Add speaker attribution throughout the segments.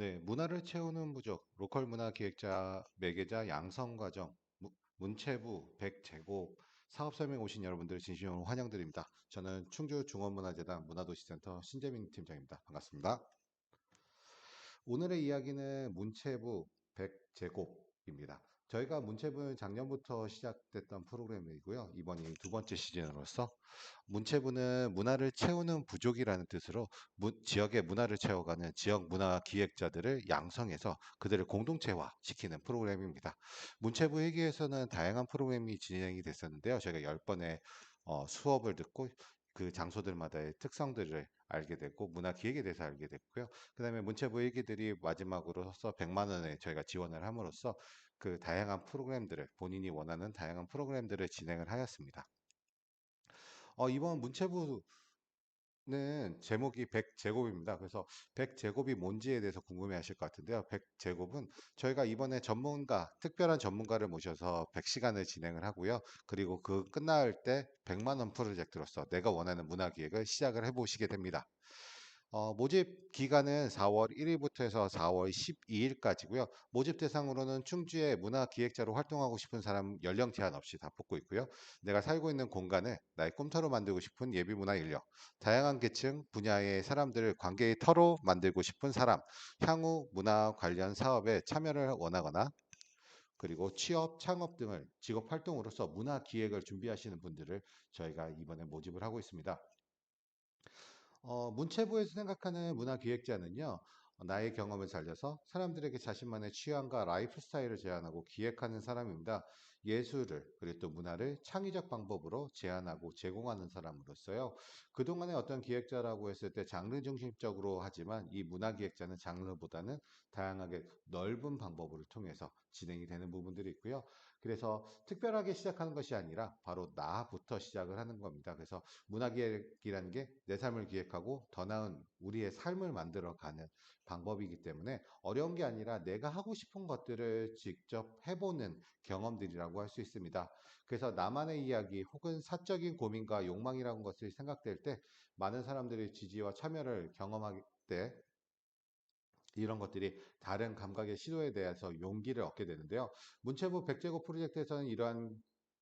Speaker 1: 네, 문화를 채우는 부족, 로컬 문화 기획자, 매개자, 양성 과정, 무- 문체부, 백 제곱, 사업 설명 오신 여러분들 진심으로 환영드립니다. 저는 충주 중원문화재단 문화도시센터 신재민 팀장입니다. 반갑습니다. 오늘의 이야기는 문체부 백제곱입니다. 저희가 문체부는 작년부터 시작됐던 프로그램이고요. 이번이 두 번째 시즌으로서 문체부는 문화를 채우는 부족이라는 뜻으로 문- 지역의 문화를 채워가는 지역 문화 기획자들을 양성해서 그들을 공동체화 시키는 프로그램입니다. 문체부 회계에서는 다양한 프로그램이 진행이 됐었는데요. 저희가 10번의 어, 수업을 듣고 그 장소들마다의 특성들을 알게 됐고 문화 기획에 대해서 알게 됐고요. 그다음에 문체부 회계들이 마지막으로서 100만 원에 저희가 지원을 함으로써 그 다양한 프로그램들을 본인이 원하는 다양한 프로그램들을 진행을 하였습니다. 어, 이번 문체부 는 제목이 100제곱입니다. 그래서 100제곱이 뭔지에 대해서 궁금해 하실 것 같은데요. 100제곱은 저희가 이번에 전문가, 특별한 전문가를 모셔서 100시간을 진행을 하고요. 그리고 그 끝날 때 100만원 프로젝트로서 내가 원하는 문화 기획을 시작을 해보시게 됩니다. 어, 모집 기간은 4월 1일부터 해서 4월 12일까지고요. 모집 대상으로는 충주의 문화 기획자로 활동하고 싶은 사람 연령 제한 없이 다 뽑고 있고요. 내가 살고 있는 공간을 나의 꿈터로 만들고 싶은 예비 문화 인력, 다양한 계층 분야의 사람들을 관계의 터로 만들고 싶은 사람, 향후 문화 관련 사업에 참여를 원하거나 그리고 취업, 창업 등을 직업 활동으로서 문화 기획을 준비하시는 분들을 저희가 이번에 모집을 하고 있습니다. 어, 문체부에서 생각하는 문화 기획자는요, 어, 나의 경험을 살려서 사람들에게 자신만의 취향과 라이프 스타일을 제안하고 기획하는 사람입니다. 예술을 그리고 또 문화를 창의적 방법으로 제안하고 제공하는 사람으로서요. 그동안에 어떤 기획자라고 했을 때 장르 중심적으로 하지만 이 문화 기획자는 장르보다는 다양하게 넓은 방법을 통해서 진행이 되는 부분들이 있고요. 그래서 특별하게 시작하는 것이 아니라 바로 나부터 시작을 하는 겁니다. 그래서 문화기획이라는 게 내 삶을 기획하고 더 나은 우리의 삶을 만들어가는 방법이기 때문에 어려운 게 아니라 내가 하고 싶은 것들을 직접 해보는 경험들이라고 할 수 있습니다. 그래서 나만의 이야기 혹은 사적인 고민과 욕망이라는 것을 생각될 때 많은 사람들이 지지와 참여를 경험할 때 이런 것들이 다른 감각의 시도에 대해서 용기를 얻게 되는데요. 문체부 백제고 프로젝트에서는 이러한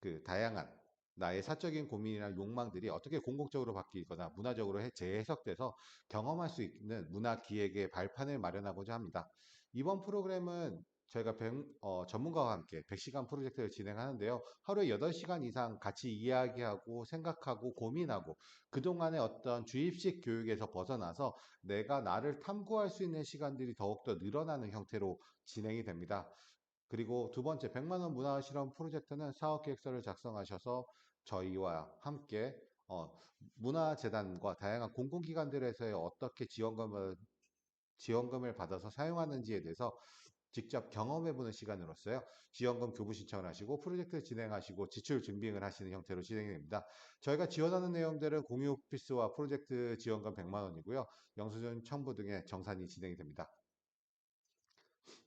Speaker 1: 그 다양한 나의 사적인 고민이나 욕망들이 어떻게 공공적으로 바뀌거나 문화적으로 재해석돼서 경험할 수 있는 문화 기획의 발판을 마련하고자 합니다. 이번 프로그램은 저희가 백, 어, 전문가와 함께 100시간 프로젝트를 진행하는데요. 하루에 8시간 이상 같이 이야기하고 생각하고 고민하고 그동안의 어떤 주입식 교육에서 벗어나서 내가 나를 탐구할 수 있는 시간들이 더욱더 늘어나는 형태로 진행이 됩니다. 그리고 두 번째 100만원 문화 실험 프로젝트는 사업 계획서를 작성하셔서 저희와 함께 어, 문화재단과 다양한 공공기관들에서 어떻게 지원금을 지원금을 받아서 사용하는지에 대해서 직접 경험해보는 시간으로서요. 지원금 교부 신청을 하시고 프로젝트 진행하시고 지출 증빙을 하시는 형태로 진행이 됩니다. 저희가 지원하는 내용들은 공유 오피스와 프로젝트 지원금 100만 원이고요. 영수증 첨부 등의 정산이 진행이 됩니다.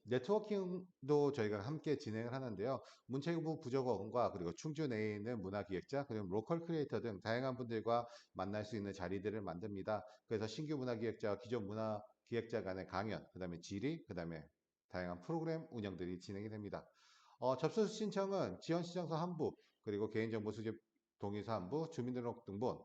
Speaker 1: 네트워킹도 저희가 함께 진행을 하는데요. 문체부 부족원과 그리고 충주 내에 있는 문화기획자 그리고 로컬 크리에이터 등 다양한 분들과 만날 수 있는 자리들을 만듭니다. 그래서 신규 문화기획자와 기존 문화기획자 간의 강연, 그 다음에 질의, 그 다음에 다양한 프로그램 운영들이 진행이 됩니다. 어, 접수 신청은 지원시청서 한부 그리고 개인정보 수집 동의서 한부 주민등록등본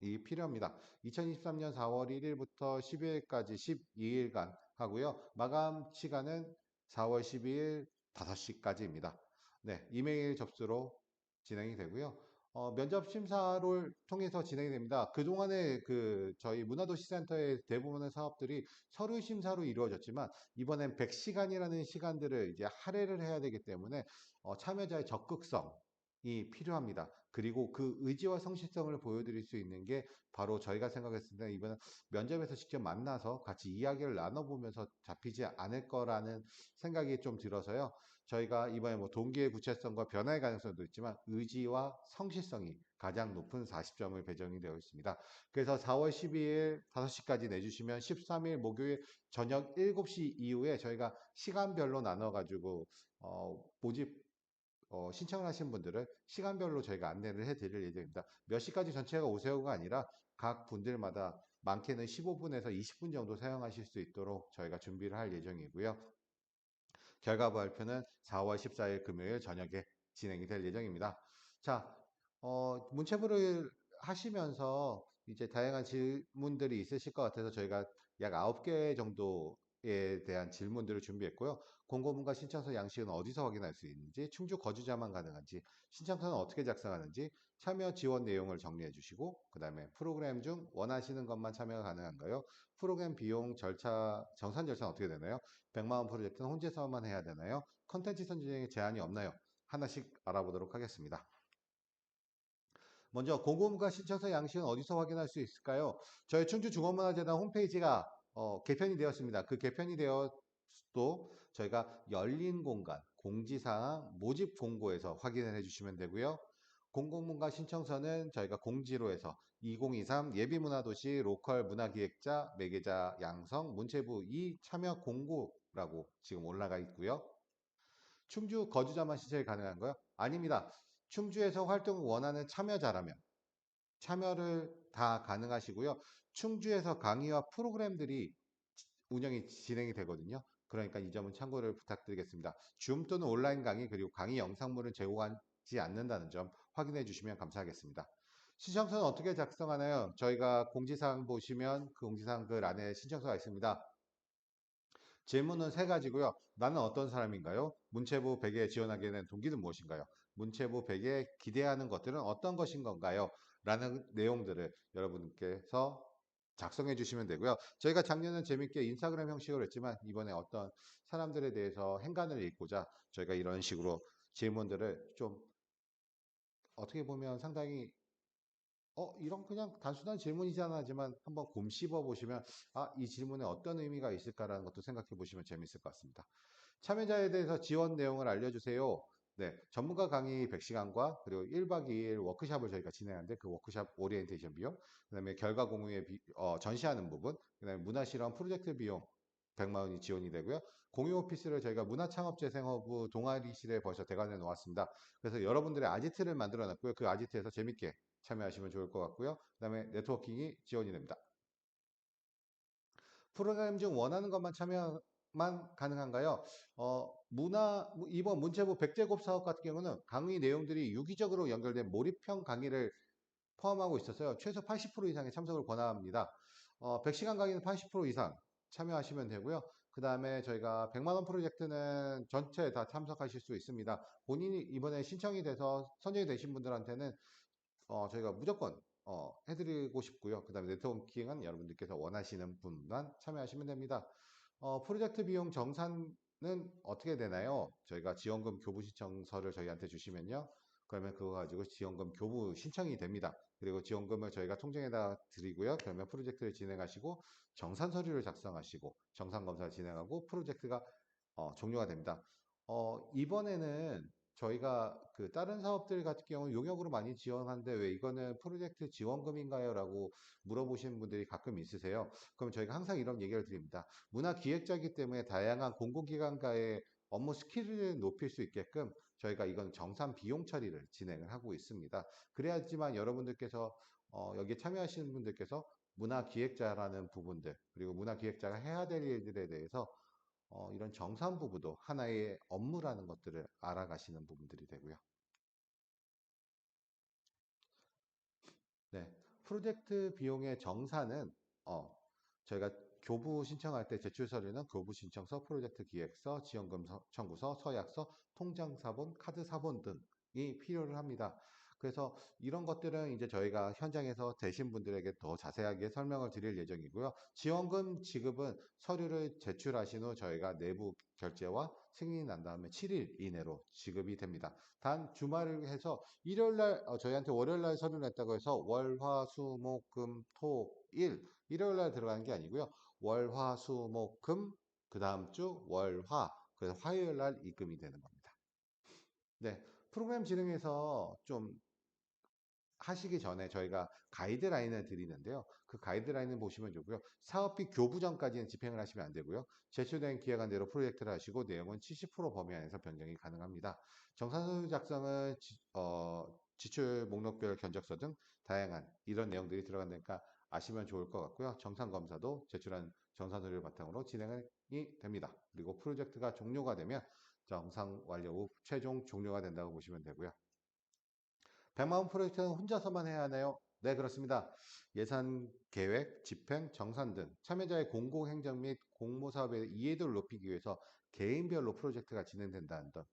Speaker 1: 이 필요합니다. 2023년 4월 1일부터 12일까지 12일간 하고요. 마감 시간은 4월 12일 5시까지입니다. 네, 이메일 접수로 진행이 되고요. 어, 면접 심사를 통해서 진행이 됩니다. 그동안에 그 저희 문화도시센터의 대부분의 사업들이 서류 심사로 이루어졌지만 이번엔 100시간이라는 시간들을 이제 할애를 해야 되기 때문에 어, 참여자의 적극성이 필요합니다. 그리고 그 의지와 성실성을 보여드릴 수 있는 게 바로 저희가 생각했을 때 이번에 면접에서 직접 만나서 같이 이야기를 나눠보면서 잡히지 않을 거라는 생각이 좀 들어서요. 저희가 이번에 뭐 동기의 구체성과 변화의 가능성도 있지만 의지와 성실성이 가장 높은 40점을 배정이 되어 있습니다. 그래서 4월 12일 5시까지 내주시면 13일 목요일 저녁 7시 이후에 저희가 시간별로 나눠가지고 어, 모집 어, 신청을 하신 분들은 시간별로 저희가 안내를 해드릴 예정입니다. 몇 시까지 전체가 오세요가 아니라 각 분들마다 많게는 15분에서 20분 정도 사용하실 수 있도록 저희가 준비를 할 예정이고요. 결과 발표는 4월 14일 금요일 저녁에 진행이 될 예정입니다. 자, 어, 문체부를 하시면서 이제 다양한 질문들이 있으실 것 같아서 저희가 약 9개 정도 에 대한 질문들을 준비했고요. 공고문과 신청서 양식은 어디서 확인할 수 있는지, 충주 거주자만 가능한지, 신청서는 어떻게 작성하는지, 참여 지원 내용을 정리해 주시고, 그 다음에 프로그램 중 원하시는 것만 참여가 가능한가요? 프로그램 비용 절차, 정산 절차는 어떻게 되나요? 100만원 프로젝트는 혼자서만 해야 되나요? 컨텐츠 선진에 제한이 없나요? 하나씩 알아보도록 하겠습니다. 먼저 공고문과 신청서 양식은 어디서 확인할 수 있을까요? 저희 충주중원문화재단 홈페이지가 어, 개편이 되었습니다. 그 개편이 되어도 저희가 열린 공간, 공지사항, 모집 공고에서 확인을 해주시면 되고요. 공공문과 신청서는 저희가 공지로 해서 2023 예비문화도시 로컬 문화기획자, 매개자 양성, 문체부 이 참여 공고라고 지금 올라가 있고요. 충주 거주자만 신청이 가능한가요? 아닙니다. 충주에서 활동을 원하는 참여자라면 참여를 다 가능하시고요. 충주에서 강의와 프로그램들이 운영이 진행이 되거든요. 그러니까 이 점은 참고를 부탁드리겠습니다. 줌 또는 온라인 강의 그리고 강의 영상물을 제공하지 않는다는 점 확인해 주시면 감사하겠습니다. 신청서는 어떻게 작성하나요? 저희가 공지사항 보시면 그 공지사항 글 안에 신청서가 있습니다. 질문은 세 가지고요. 나는 어떤 사람인가요? 문체부 100에 지원하게 된 동기는 무엇인가요? 문체부 100에 기대하는 것들은 어떤 것인 건가요? 라는 내용들을 여러분께서 작성해 주시면 되고요. 저희가 작년은 재밌게 인스타그램 형식으로 했지만 이번에 어떤 사람들에 대해서 행간을 읽고자 저희가 이런 식으로 질문들을 좀 어떻게 보면 상당히 어 이런 그냥 단순한 질문이잖아 하지만 한번 곰씹어 보시면 아 이 질문에 어떤 의미가 있을까라는 것도 생각해 보시면 재밌을 것 같습니다. 참여자에 대해서 지원 내용을 알려주세요. 네, 전문가 강의 100시간과 그리고 1박 2일 워크샵을 저희가 진행하는데 그 워크샵 오리엔테이션 비용, 그 다음에 결과 공유에 비, 어, 전시하는 부분, 그 다음에 문화 실험 프로젝트 비용 100만 원이 지원이 되고요. 공유 오피스를 저희가 문화창업재생허브 동아리실에 벌써 대관해 놓았습니다. 그래서 여러분들의 아지트를 만들어 놨고요. 그 아지트에서 재밌게 참여하시면 좋을 것 같고요. 그 다음에 네트워킹이 지원이 됩니다. 프로그램 중 원하는 것만 참여 만 가능한가요? 어, 문화, 이번 문체부 백제곱 사업 같은 경우는 강의 내용들이 유기적으로 연결된 몰입형 강의를 포함하고 있어서요. 최소 80% 이상의 참석을 권합니다. 어, 100시간 강의는 80% 이상 참여하시면 되고요. 그 다음에 저희가 100만원 프로젝트는 전체 다 참석하실 수 있습니다. 본인이 이번에 신청이 돼서 선정이 되신 분들한테는 어, 저희가 무조건 어, 해드리고 싶고요. 그 다음에 네트워킹은 여러분들께서 원하시는 분만 참여하시면 됩니다. 어, 프로젝트 비용 정산은 어떻게 되나요? 저희가 지원금 교부 신청서를 저희한테 주시면요. 그러면 그거 가지고 지원금 교부 신청이 됩니다. 그리고 지원금을 저희가 통장에다 드리고요. 그러면 프로젝트를 진행하시고 정산 서류를 작성하시고 정산 검사를 진행하고 프로젝트가 어, 종료가 됩니다. 어, 이번에는 저희가 그 다른 사업들 같은 경우 용역으로 많이 지원하는데 왜 이거는 프로젝트 지원금인가요? 라고 물어보시는 분들이 가끔 있으세요. 그럼 저희가 항상 이런 얘기를 드립니다. 문화 기획자이기 때문에 다양한 공공기관과의 업무 스킬을 높일 수 있게끔 저희가 이건 정산 비용 처리를 진행을 하고 있습니다. 그래야지만 여러분들께서 어, 여기에 참여하시는 분들께서 문화 기획자라는 부분들 그리고 문화 기획자가 해야 될 일들에 대해서 어, 이런 정산 부분도 하나의 업무라는 것들을 알아가시는 부분들이 되고요. 네, 프로젝트 비용의 정산은 어, 저희가 교부 신청할 때 제출 서류는 교부 신청서, 프로젝트 기획서, 지원금 청구서, 서약서, 통장 사본, 카드 사본 등이 필요를 합니다. 그래서 이런 것들은 이제 저희가 현장에서 되신 분들에게 더 자세하게 설명을 드릴 예정이고요. 지원금 지급은 서류를 제출하신 후 저희가 내부 결제와 승인이 난 다음에 7일 이내로 지급이 됩니다. 단 주말을 해서 일요일 날 어, 저희한테 월요일 날 서류를 냈다고 해서 월, 화, 수, 목, 금, 토, 일 일요일 날 들어가는 게 아니고요. 월, 화, 수, 목, 금, 그 다음 주 월, 화, 그래서 화요일 날 입금이 되는 겁니다. 네. 프로그램 진행에서 좀 하시기 전에 저희가 가이드라인을 드리는데요. 그 가이드라인을 보시면 좋고요. 사업비 교부 전까지는 집행을 하시면 안 되고요. 제출된 기획안대로 프로젝트를 하시고 내용은 70% 범위 안에서 변경이 가능합니다. 정산서 작성은 지, 어, 지출 목록별 견적서 등 다양한 이런 내용들이 들어간다니까 아시면 좋을 것 같고요. 정상 검사도 제출한 정산 서류를 바탕으로 진행이 됩니다. 그리고 프로젝트가 종료가 되면 정상 완료 후 최종 종료가 된다고 보시면 되고요. 백마원 프로젝트는 혼자서만 해야 하나요? 네, 그렇습니다. 예산 계획, 집행, 정산 등 참여자의 공공행정 및 공모사업의 이해도를 높이기 위해서 개인별로 프로젝트가 진행된다는 점.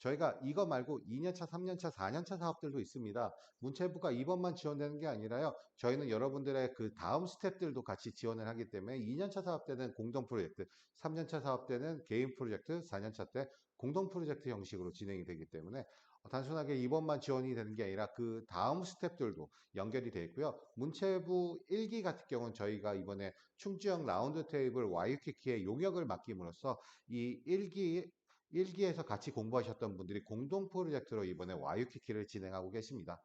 Speaker 1: 저희가 이거 말고 2년차, 3년차, 4년차 사업들도 있습니다. 문체부가 이번만 지원되는 게 아니라요. 저희는 여러분들의 그 다음 스텝들도 같이 지원을 하기 때문에 2년차 사업 때는 공동 프로젝트, 3년차 사업 때는 개인 프로젝트, 4년차 때 공동 프로젝트 형식으로 진행이 되기 때문에 단순하게 이번만 지원이 되는 게 아니라 그 다음 스텝들도 연결이 되어 있고요. 문체부 1기 같은 경우는 저희가 이번에 충주형 라운드 테이블 와이키키의 용역을 맡김으로써 이 1기 1기에서 같이 공부하셨던 분들이 공동 프로젝트로 이번에 와이키키를 진행하고 계십니다.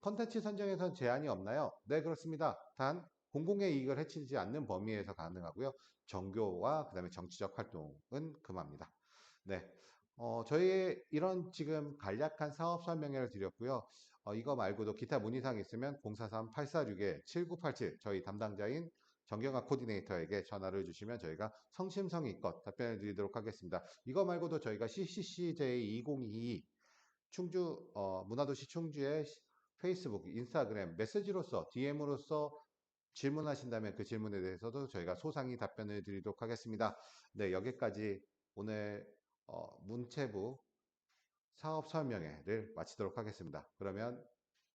Speaker 1: 컨텐츠 선정에선 제한이 없나요? 네, 그렇습니다. 단 공공의 이익을 해치지 않는 범위에서 가능하고요. 정교와 그다음에 정치적 활동은 금합니다. 네. 어, 저희 이런 지금 간략한 사업 설명회를 드렸고요. 어, 이거 말고도 기타 문의사항 있으면 043-846-7987 저희 담당자인 정경학 코디네이터에게 전화를 주시면 저희가 성심성의껏 답변을 드리도록 하겠습니다. 이거 말고도 저희가 CCCJ2022 충주 어, 문화도시 충주의 페이스북, 인스타그램 메시지로서 DM으로서 질문하신다면 그 질문에 대해서도 저희가 소상히 답변을 드리도록 하겠습니다. 네, 여기까지 오늘 어, 문체부 사업 설명회를 마치도록 하겠습니다. 그러면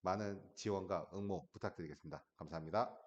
Speaker 1: 많은 지원과 응모 부탁드리겠습니다. 감사합니다.